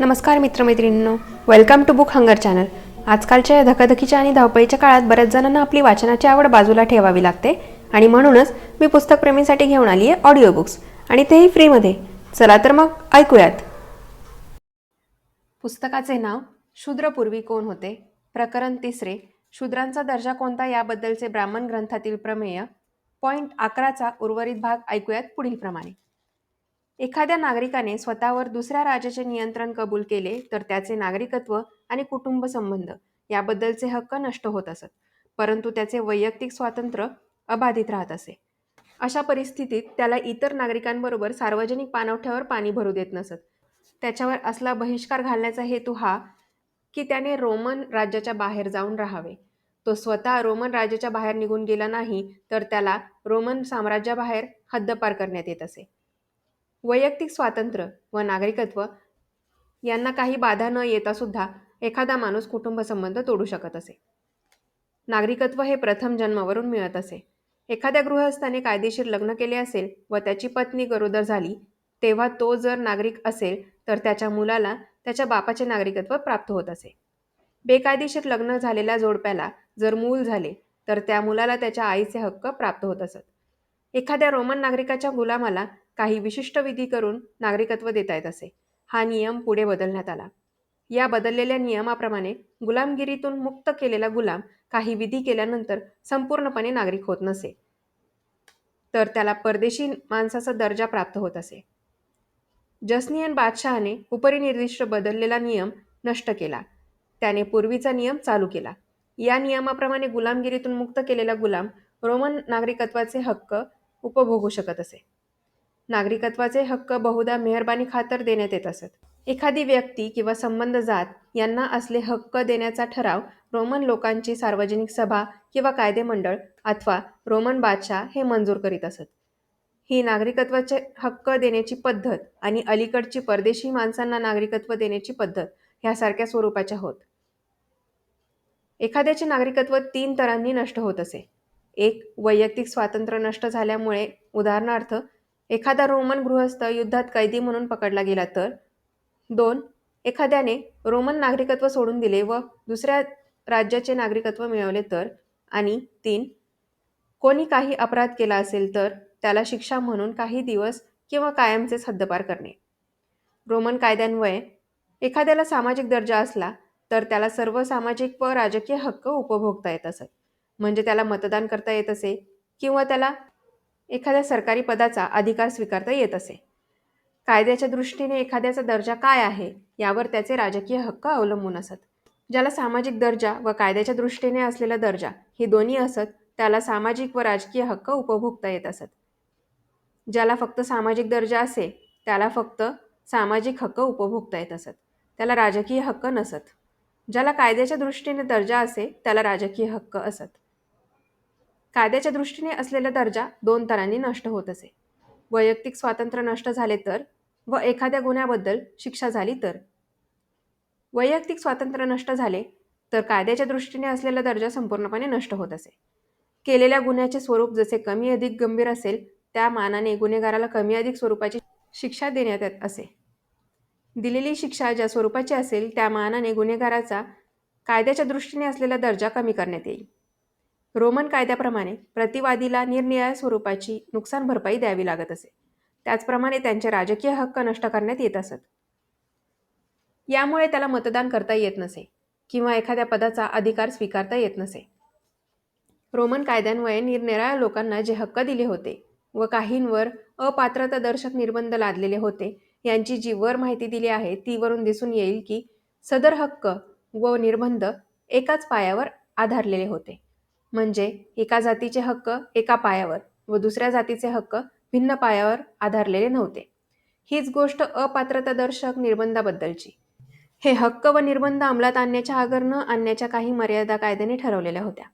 नमस्कार मित्रमैत्रिणींनो. Welcome to Book Hunger channel आजकालच्या या धकाधकीच्या आणि धावपळीच्या काळात बऱ्याच जणांना आपली वाचनाची आवड बाजूला ठेवावी लागते आणि म्हणूनच मी पुस्तकप्रेमींसाठी घेऊन आली आहे ऑडिओ बुक्स आणि तेही फ्रीमध्ये. चला तर मग ऐकूयात. पुस्तकाचे नाव शूद्रपूर्वी कोण होते? प्रकरण तिसरे शूद्रांचा दर्जा कोणता याबद्दलचे ब्राह्मण ग्रंथातील प्रमेय? पॉईंट अकराचा उर्वरित भाग ऐकूयात पुढीलप्रमाणे. एखाद्या नागरिकाने स्वतःवर दुसऱ्या राजाचे नियंत्रण कबूल केले तर त्याचे नागरिकत्व आणि कुटुंब संबंध याबद्दलचे हक्क नष्ट होत असत परंतु त्याचे वैयक्तिक स्वातंत्र्य अबाधित राहत असे. अशा परिस्थितीत त्याला इतर नागरिकांबरोबर सार्वजनिक पाणवठ्यावर पाणी भरू देत नसत. त्याच्यावर असला बहिष्कार घालण्याचा हेतू हा की त्याने रोमन राज्याच्या बाहेर जाऊन राहावे. तो स्वतः रोमन राज्याच्या बाहेर निघून गेला नाही तर त्याला रोमन साम्राज्याबाहेर हद्दपार करण्यात येत असे. वैयक्तिक स्वातंत्र्य व नागरिकत्व यांना काही बाधा न येता सुद्धा एखादा माणूस कुटुंबसंबंध तोडू शकत असे. नागरिकत्व हे प्रथम जन्मावरून मिळत असे. एखाद्या गृहस्थाने कायदेशीर लग्न केले असेल व त्याची पत्नी गरोदर झाली तेव्हा तो जर नागरिक असेल तर त्याच्या मुलाला त्याच्या बापाचे नागरिकत्व प्राप्त होत असे. बेकायदेशीर लग्न झालेल्या जोडप्याला जर मूल झाले तर त्या मुलाला त्याच्या आईचे हक्क प्राप्त होत असत. एखाद्या रोमन नागरिकाच्या गुलामाला काही विशिष्ट विधी करून नागरिकत्व देता येत असे. हा नियम पुढे बदलण्यात आला. या बदललेल्या नियमाप्रमाणे गुलामगिरीतून मुक्त केलेला गुलाम काही विधी केल्यानंतर संपूर्णपणे नागरिक होत नसे. तर त्याला परदेशी माणसाचा दर्जा प्राप्त होत असे. जसनियन बादशहाने उपरिनिर्दिष्ट बदललेला नियम नष्ट केला. त्याने पूर्वीचा नियम चालू केला. या नियमाप्रमाणे गुलामगिरीतून मुक्त केलेला गुलाम रोमन नागरिकत्वाचे हक्क उपभोगू शकत असे. नागरिकत्वाचे हक्क बहुधा मेहरबानी खातर देण्यात येत असत. एखादी व्यक्ती किंवा संबंध जात यांना असले हक्क देण्याचा ठराव रोमन लोकांची सार्वजनिक सभा किंवा कायदेमंडळ अथवा रोमन बादशाह हे मंजूर करीत असत. ही नागरिकत्वाचे हक्क देण्याची पद्धत आणि अलीकडची परदेशी माणसांना नागरिकत्व देण्याची पद्धत ह्यासारख्या स्वरूपाच्या होत. एखाद्याचे नागरिकत्व तीन तरांनी नष्ट होत असे. एक वैयक्तिक स्वातंत्र्य नष्ट झाल्यामुळे उदाहरणार्थ एखादा रोमन गृहस्थ युद्धात कैदी म्हणून पकडला गेला तर? दोन एखाद्याने रोमन नागरिकत्व सोडून दिले व दुसऱ्या राज्याचे नागरिकत्व मिळवले तर? आणि तीन कोणी काही अपराध केला असेल तर त्याला शिक्षा म्हणून काही दिवस किंवा कायमचेच हद्दपार करणे. रोमन कायद्यान्वये एखाद्याला सामाजिक दर्जा असला तर त्याला सर्व सामाजिक व राजकीय हक्क उपभोगता येत असत. म्हणजे त्याला मतदान करता येत असे किंवा त्याला एखाद्या सरकारी पदाचा अधिकार स्वीकारता येत असे. कायद्याच्या दृष्टीने एखाद्याचा दर्जा काय आहे यावर त्याचे राजकीय हक्क अवलंबून असत. ज्याला सामाजिक दर्जा व कायद्याच्या दृष्टीने असलेला दर्जा हे दोन्ही असत त्याला सामाजिक व राजकीय हक्क उपभोगता येत असत. ज्याला फक्त सामाजिक दर्जा असे त्याला फक्त सामाजिक हक्क उपभोगता येत असत. त्याला राजकीय हक्क नसत. ज्याला कायद्याच्या दृष्टीने दर्जा असे त्याला राजकीय हक्क असत. कायद्याच्या दृष्टीने असलेला दर्जा दोन तरांनी नष्ट होत असे. वैयक्तिक स्वातंत्र्य नष्ट झाले तर व एखाद्या गुन्ह्याबद्दल शिक्षा झाली तर. वैयक्तिक स्वातंत्र्य नष्ट झाले तर कायद्याच्या दृष्टीने असलेला दर्जा संपूर्णपणे नष्ट होत असे. केलेल्या गुन्ह्याचे स्वरूप जसे कमी अधिक गंभीर असेल त्या मानाने गुन्हेगाराला कमी अधिक स्वरूपाची शिक्षा देण्यात येत असे. दिलेली शिक्षा ज्या स्वरूपाची असेल त्या मानाने गुन्हेगाराचा कायद्याच्या दृष्टीने असलेला दर्जा कमी करण्यात येईल. रोमन कायद्याप्रमाणे प्रतिवादीला निरनिराळ्या स्वरूपाची नुकसान भरपाई द्यावी लागत असे. त्याचप्रमाणे त्यांचे राजकीय हक्क नष्ट करण्यात येत असत. यामुळे त्याला मतदान करता येत नसे किंवा एखाद्या पदाचा अधिकार स्वीकारता येत नसे. रोमन कायद्यान्वये निरनिराळ्या लोकांना जे हक्क दिले होते व काहींवर अपात्रतादर्शक निर्बंध लादलेले होते यांची जी वर माहिती दिली आहे तीवरून दिसून येईल की सदर हक्क व निर्बंध एकाच पायावर आधारलेले होते. म्हणजे एका जातीचे हक्क एका पायावर व दुसऱ्या जातीचे हक्क भिन्न पायावर आधारलेले नव्हते. हीच गोष्ट अपात्रतादर्शक निर्बंधाबद्दलची. हे हक्क व निर्बंध अंमलात आणण्याच्या आगर न आणण्याच्या काही मर्यादा कायद्याने ठरवलेल्या होत्या.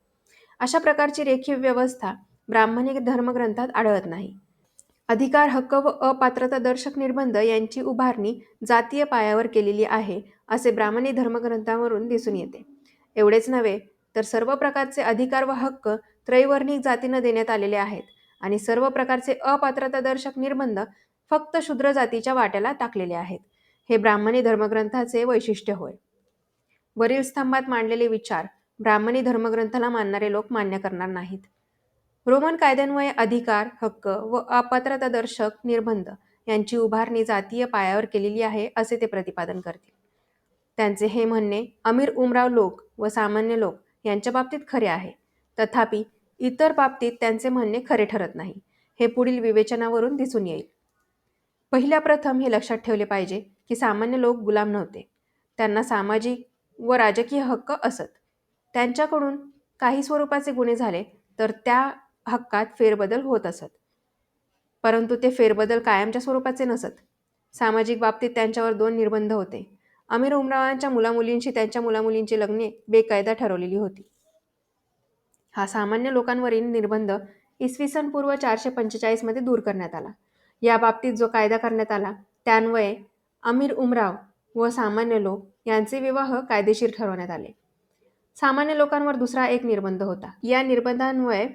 अशा प्रकारची रेखीव व्यवस्था ब्राह्मणी धर्मग्रंथात आढळत नाही. अधिकार हक्क व अपात्रतादर्शक निर्बंध यांची उभारणी जातीय पायावर केलेली आहे असे ब्राह्मणी धर्मग्रंथावरून दिसून येते. एवढेच नव्हे तर सर्व प्रकारचे अधिकार व हक्क त्रैवर्णिक जातीनं देण्यात आलेले आहेत. आणि सर्व प्रकारचे अपात्रतादर्शक निर्बंध फक्त शूद्र जातीच्या वाट्याला टाकलेले आहेत. हे ब्राह्मणी धर्मग्रंथाचे वैशिष्ट्य होय. वरील स्तंभात मांडलेले विचार ब्राह्मणी धर्मग्रंथाला मानणारे लोक मान्य करणार नाहीत. रोमन कायद्यान्वये अधिकार हक्क व अपात्रतादर्शक निर्बंध यांची उभारणी जातीय पायावर केलेली आहे असे ते प्रतिपादन करतील. त्यांचे हे म्हणणे अमीर उमराव लोक व सामान्य लोक यांच्या बाबतीत खरे आहे. तथापि इतर बाबतीत त्यांचे म्हणणे खरे ठरत नाही. हे पुढील विवेचनावरून दिसून येईल. पहिल्या प्रथम हे लक्षात ठेवले पाहिजे की सामान्य लोक गुलाम नव्हते. त्यांना सामाजिक व राजकीय हक्क असत. त्यांच्याकडून काही स्वरूपाचे गुन्हे झाले तर त्या हक्कात फेरबदल होत असत. परंतु ते फेरबदल कायमच्या स्वरूपाचे नसत. सामाजिक बाबतीत त्यांच्यावर दोन निर्बंध होते. अमीर उमरावांच्या मुलामुलींशी त्यांच्या मुलामुलींची लग्ने बेकायदा ठरवलेली होती. हा सामान्य लोकांवरील निर्बंध इसवी सन पूर्व चारशे पंचेचाळीसमध्ये दूर करण्यात आला. या बाबतीत जो कायदा करण्यात आला त्यान्वये अमीर उमराव व सामान्य लोक यांचे विवाह कायदेशीर ठरवण्यात आले. सामान्य लोकांवर दुसरा एक निर्बंध होता. या निर्बंधांमुळे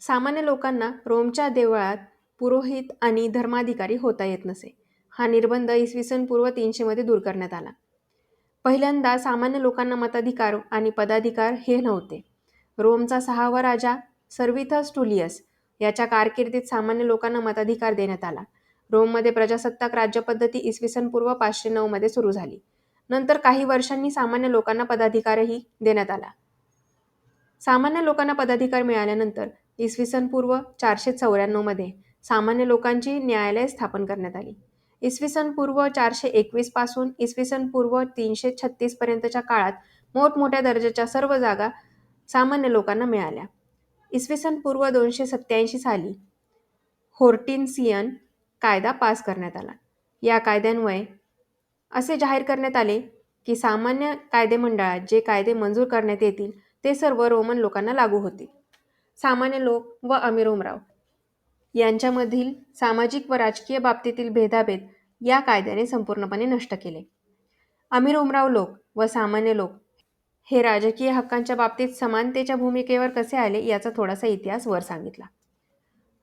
सामान्य लोकांना रोमच्या देवळात पुरोहित आणि धर्माधिकारी होता येत नसे. हा निर्बंध इसवी सन पूर्व तीनशेमध्ये दूर करण्यात आला. पहिल्यांदा सामान्य लोकांना मताधिकार आणि पदाधिकार हे नव्हते. रोमचा सहावा राजा सर्विथस टुलियस याच्या कारकिर्दीत सामान्य लोकांना मताधिकार देण्यात आला. रोममध्ये प्रजासत्ताक राज्यपद्धती इसवी सन पूर्व पाचशे नऊमध्ये सुरू झाली. नंतर काही वर्षांनी सामान्य लोकांना पदाधिकारही देण्यात आला. सामान्य लोकांना पदाधिकार मिळाल्यानंतर इसवी सन पूर्व चारशे चौऱ्याण्णवमध्ये सामान्य लोकांची न्यायालय स्थापन करण्यात आली. इसवी सन पूर्व चारशे एकवीसपासून इसवी सन पूर्व तीनशे छत्तीस पर्यंतच्या काळात मोठमोठ्या दर्जाच्या सर्व जागा सामान्य लोकांना मिळाल्या. इसवी सन पूर्व दोनशे सत्याऐंशी साली होर्टिन्सियन कायदा पास करण्यात आला. या कायद्यान्वये असे जाहीर करण्यात आले की सामान्य कायदेमंडळात जे कायदे मंजूर करण्यात येतील ते सर्व रोमन लोकांना लागू होतील. सामान्य लोक व अमीर उमराव यांच्यामधील सामाजिक व राजकीय बाबतीतील भेदाभेद या कायद्याने संपूर्णपणे नष्ट केले. अमीर उमराव लोक व सामान्य लोक हे राजकीय हक्कांच्या बाबतीत समानतेच्या भूमिकेवर कसे आले याचा थोडासा इतिहास वर सांगितला.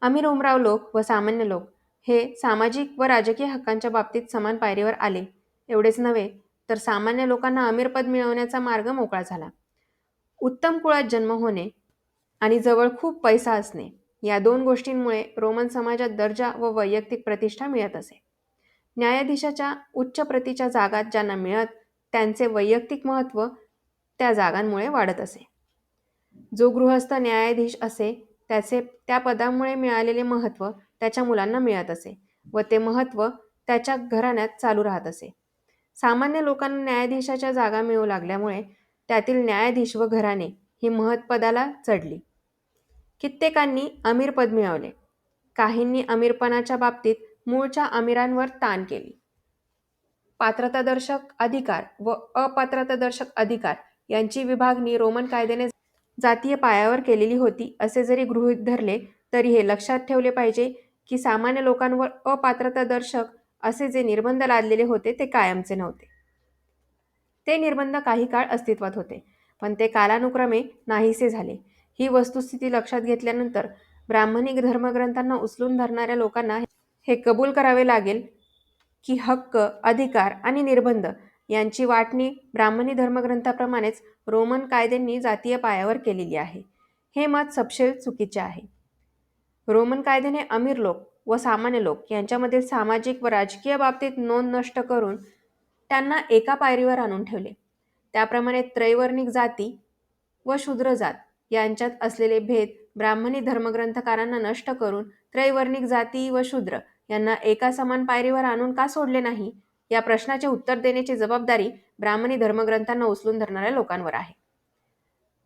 अमीर उमराव लोक व सामान्य लोक हे सामाजिक व राजकीय हक्कांच्या बाबतीत समान पायरीवर आले एवढेच नव्हे तर सामान्य लोकांना अमीरपद मिळवण्याचा मार्ग मोकळा झाला. उत्तम कुळात जन्म होणे आणि जवळ खूप पैसा असणे या दोन गोष्टींमुळे रोमन समाजात दर्जा व वैयक्तिक प्रतिष्ठा मिळत असे. न्यायाधीशाच्या उच्च प्रतीच्या जागात ज्यांना मिळत त्यांचे वैयक्तिक महत्त्व त्या जागांमुळे वाढत असे. जो गृहस्थ न्यायाधीश असे त्याचे त्या पदामुळे मिळालेले महत्त्व त्याच्या मुलांना मिळत असे व ते महत्त्व त्याच्या घराण्यात चालू राहत असे. सामान्य लोकांना न्यायाधीशाच्या जागा मिळू लागल्यामुळे त्यातील न्यायाधीश व घराणे ही महत्पदाला चढली. कित्येकांनी अमीरपद मिळवले. काहींनी अमीरपणाच्या बाबतीत मूळच्या अमीरांवर ताण केली. पात्रतादर्शक अधिकार व अपात्रतादर्शक अधिकार यांची विभागणी रोमन कायद्याने जातीय पायावर केलेली होती असे जरी गृहीत धरले तरी हे लक्षात ठेवले पाहिजे की सामान्य लोकांवर अपात्रतादर्शक असे जे निर्बंध लादलेले होते ते कायमचे नव्हते. ते निर्बंध काही काळ अस्तित्वात होते पण ते कालानुक्रमे नाहीसे झाले. ही वस्तुस्थिती लक्षात घेतल्यानंतर ब्राह्मणिक धर्मग्रंथांना उचलून धरणाऱ्या लोकांना हे कबूल करावे लागेल की हक्क अधिकार आणि निर्बंध यांची वाटणी ब्राह्मणी धर्मग्रंथाप्रमाणेच रोमन कायद्यांनी जातीय पायावर केलेली आहे. हे मत सपशेल चुकीचे आहे. रोमन कायद्याने अमीर लोक व सामान्य लोक यांच्यामधील सामाजिक व राजकीय बाबतीत नोंद नष्ट करून त्यांना एका पायरीवर आणून ठेवले. त्याप्रमाणे त्रैवर्णिक जाती व शूद्र जात यांच्यात असलेले भेद ब्राह्मणी धर्मग्रंथकारांना नष्ट करून त्रैवर्णिक जाती व शूद्र यांना एका समान पायरीवर आणून का सोडले नाही? या प्रश्नाचे उत्तर देण्याची जबाबदारी ब्राह्मणी धर्मग्रंथांना उचलून धरणाऱ्या लोकांवर आहे.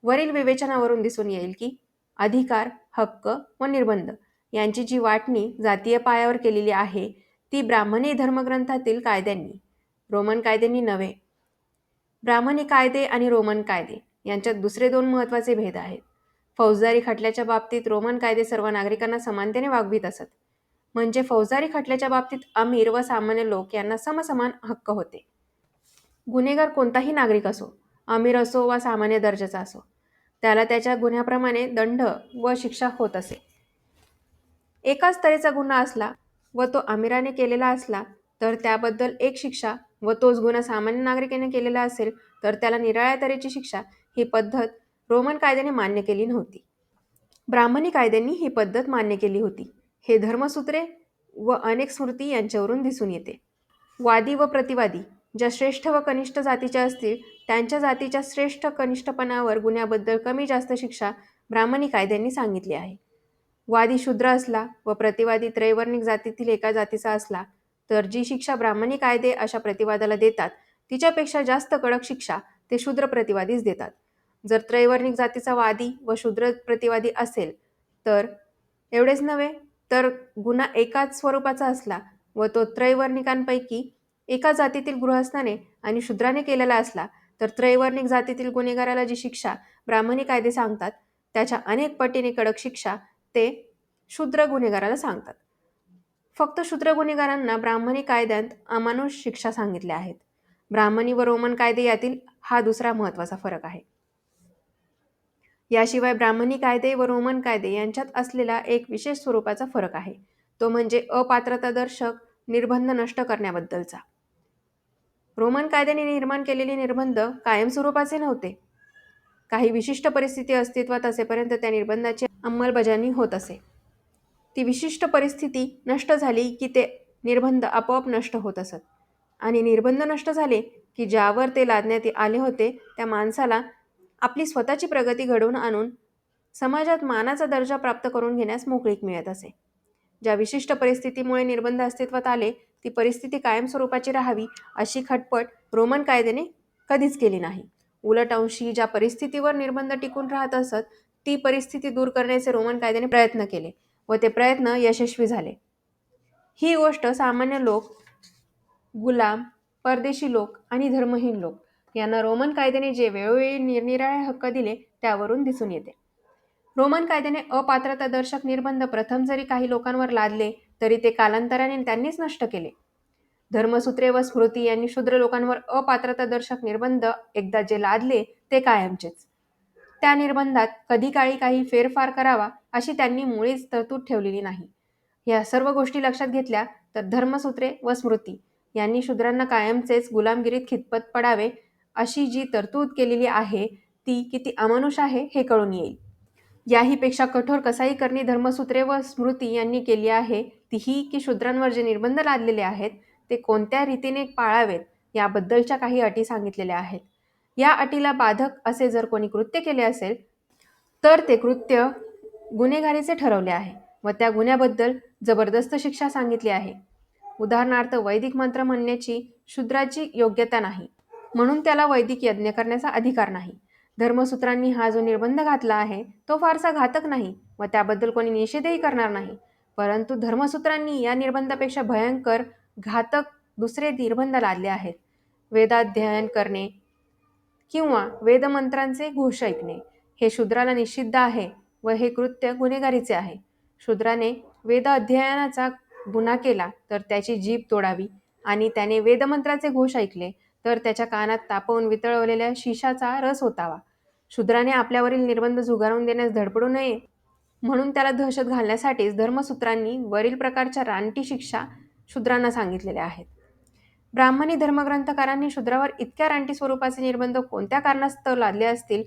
वरील विवेचनावरून दिसून येईल की अधिकार हक्क व निर्बंध यांची जी वाटणी जातीय पायावर केलेली आहे ती ब्राह्मणी धर्मग्रंथातील कायद्यांनी. रोमन कायद्यांनी नव्हे. ब्राह्मणी कायदे आणि रोमन कायदे. यांच्यात दुसरे दोन महत्त्वाचे भेद आहेत. फौजदारी खटल्याच्या बाबतीत रोमन कायदे सर्व नागरिकांना समानतेने वागवीत असत. म्हणजे फौजदारी खटल्याच्या बाबतीत अमीर व सामान्य लोक यांना समसमान हक्क होते. गुन्हेगार कोणताही नागरिक असो अमीर असो वा सामान्य दर्जाचा असो त्याला त्याच्या गुन्ह्याप्रमाणे दंड व शिक्षा होत असे. एकाच तऱ्हेचा गुन्हा असला व तो अमीराने केलेला असला तर त्याबद्दल एक शिक्षा व तोच गुन्हा सामान्य नागरिकाने केलेला असेल तर त्याला निराळ्या तऱ्हेची शिक्षा ही पद्धत रोमन कायद्याने मान्य केली नव्हती. ब्राह्मणी कायद्यांनी ही पद्धत मान्य केली होती. हे धर्मसूत्रे व अनेक स्मृती यांच्यावरून दिसून येते. वादी व प्रतिवादी ज्या श्रेष्ठ व कनिष्ठ जातीच्या असतील त्यांच्या जातीच्या श्रेष्ठ कनिष्ठपणावर गुन्ह्याबद्दल कमी जास्त शिक्षा ब्राह्मणी कायद्यांनी सांगितली आहे. वादी शूद्र असला व प्रतिवादी त्रैवर्णिक जातीतील एका जातीचा असला तर जी शिक्षा ब्राह्मणी कायदे अशा प्रतिवादाला देतात तिच्यापेक्षा जास्त कडक शिक्षा ते शूद्र प्रतिवादीच देतात. जर त्रैवर्णिक जातीचा वादी व शूद्र प्रतिवादी असेल तर एवढेच नव्हे तर गुन्हा एकाच स्वरूपाचा असला व तो त्रैवर्णिकांपैकी एका जातीतील गृहस्थाने आणि शूद्राने केलेला असला तर त्रैवर्णिक जातीतील गुन्हेगाराला जी शिक्षा ब्राह्मणी कायदे सांगतात त्याच्या अनेक पटीने कडक शिक्षा ते शूद्र गुन्हेगाराला सांगतात. फक्त शूद्र गुन्हेगारांना ब्राह्मणी कायद्यात अमानुष शिक्षा सांगितल्या आहेत. ब्राह्मणी व रोमन कायदे यातील हा दुसरा महत्त्वाचा फरक आहे. याशिवाय ब्राह्मणी कायदे व रोमन कायदे यांच्यात असलेला एक विशेष स्वरूपाचा फरक आहे. तो म्हणजे अपात्रतादर्शक निर्बंध नष्ट करण्याबद्दलचा. रोमन कायद्याने निर्माण केलेले निर्बंध कायमस्वरूपाचे नव्हते. काही विशिष्ट परिस्थिती अस्तित्वात असेपर्यंत त्या निर्बंधाची अंमलबजावणी होत असे. ती विशिष्ट परिस्थिती नष्ट झाली की ते निर्बंध आपोआप नष्ट होत असत. आणि निर्बंध नष्ट झाले की ज्यावर ते लादण्यात आले होते त्या माणसाला आपली स्वतःची प्रगती घडवून आणून समाजात मानाचा दर्जा प्राप्त करून घेण्यास मोकळीक मिळत असे. ज्या विशिष्ट परिस्थितीमुळे निर्बंध अस्तित्वात आले ती परिस्थिती कायमस्वरूपाची राहावी अशी खटपट रोमन कायद्याने कधीच केली नाही. उलट अंशी ज्या परिस्थितीवर निर्बंध टिकून राहत असत ती परिस्थिती दूर करण्याचे रोमन कायद्याने प्रयत्न केले व ते प्रयत्न यशस्वी झाले. ही गोष्ट सामान्य लोक गुलाम परदेशी लोक आणि धर्महीन लोक यांना रोमन कायद्याने जे वेळोवेळी निरनिराळे हक्क दिले त्यावरून दिसून येते. रोमन कायद्याने अपात्रतादर्शक निर्बंध प्रथम जरी काही लोकांवर लादले तरी ते कालांतराने त्यांनीच नष्ट केले. धर्मसूत्रे व स्मृती यांनी शूद्र लोकांवर अपात्रतादर्शक निर्बंध एकदा जे लादले ते कायमचेच. त्या निर्बंधात कधी काळी काही फेरफार करावा अशी त्यांनी मुळीच तरतूद ठेवलेली नाही. या सर्व गोष्टी लक्षात घेतल्या तर धर्मसूत्रे व स्मृती यांनी शूद्रांना कायमचेच गुलामगिरीत खितपत पडावे अशी जी तरतूद केलेली आहे ती किती अमानुष आहे हे कळून येईल. याहीपेक्षा कठोर कसाई करणी धर्मसूत्रे व स्मृती यांनी केली आहे ती ही की शूद्रांवर जे निर्बंध लादलेले आहेत ते कोणत्या रीतीने पाळावेत याबद्दलच्या काही अटी सांगितलेल्या आहेत. या अटीला बाधक असे जर कोणी कृत्य केले असेल तर ते कृत्य गुन्हेगारीचे ठरवले आहे व त्या गुन्ह्याबद्दल जबरदस्त शिक्षा सांगितली आहे. उदाहरणार्थ वैदिक मंत्र म्हणण्याची शूद्राची योग्यता नाही. म्हणून त्याला वैदिक यज्ञ करण्याचा अधिकार नाही. धर्मसूत्रांनी हा जो निर्बंध घातला आहे तो फारसा घातक नाही व त्याबद्दल कोणी निषेधही करणार नाही. परंतु धर्मसूत्रांनी या निर्बंधापेक्षा भयंकर घातक दुसरे निर्बंध लादले आहेत. वेदाध्ययन करणे किंवा वेदमंत्रांचे घोष ऐकणे हे शूद्राला निषिद्ध आहे व हे कृत्य गुन्हेगारीचे आहे. शूद्राने वेद अध्ययनाचा गुन्हा केला तर त्याची जीभ तोडावी आणि त्याने वेदमंत्राचे घोष ऐकले तर त्याच्या कानात तापवून वितळवलेल्या शिशाचा रस होतावा. शूद्राने आपल्यावरील निर्बंध झुगारून देण्यास धडपडू नये. म्हणून त्याला दहशत घालण्यासाठीच धर्मसूत्रांनी वरील प्रकारच्या रानटी शिक्षा शूद्रांना सांगितलेल्या आहेत. ब्राह्मणी धर्मग्रंथकारांनी शूद्रावर इतक्या रानटी स्वरूपाचे निर्बंध कोणत्या कारणास्तव लादले असतील?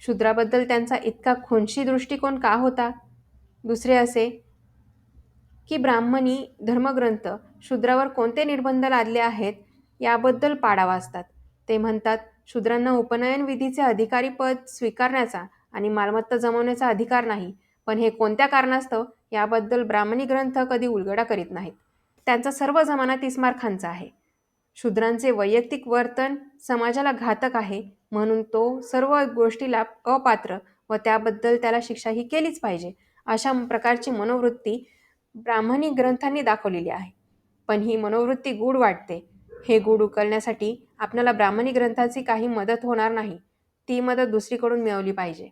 शूद्राबद्दल त्यांचा इतका खुनशी दृष्टिकोन का होता? दुसरे असे की ब्राह्मणी धर्मग्रंथ शूद्रावर कोणते निर्बंध लादले आहेत? याबद्दल पाडावा असतात ते म्हणतात शूद्रांना उपनयन विधीचे अधिकारी पद स्वीकारण्याचा आणि मालमत्ता जमवण्याचा अधिकार नाही. पण हे कोणत्या कारणास्तव? याबद्दल ब्राह्मणी ग्रंथ कधी उलगडा करीत नाहीत. त्यांचा सर्व जमाना तिस्मार खानचा आहे. शूद्रांचे वैयक्तिक वर्तन समाजाला घातक आहे म्हणून तो सर्व गोष्टीला अपात्र व त्याबद्दल त्याला शिक्षा ही केलीच पाहिजे अशा प्रकारची मनोवृत्ती ब्राह्मणी ग्रंथांनी दाखवलेली आहे. पण ही मनोवृत्ती गूढ वाटते. हे गूढ उकलण्यासाठी आपल्याला ब्राह्मणी ग्रंथाची काही मदत होणार नाही. ती मदत दुसरीकडून मिळवली पाहिजे.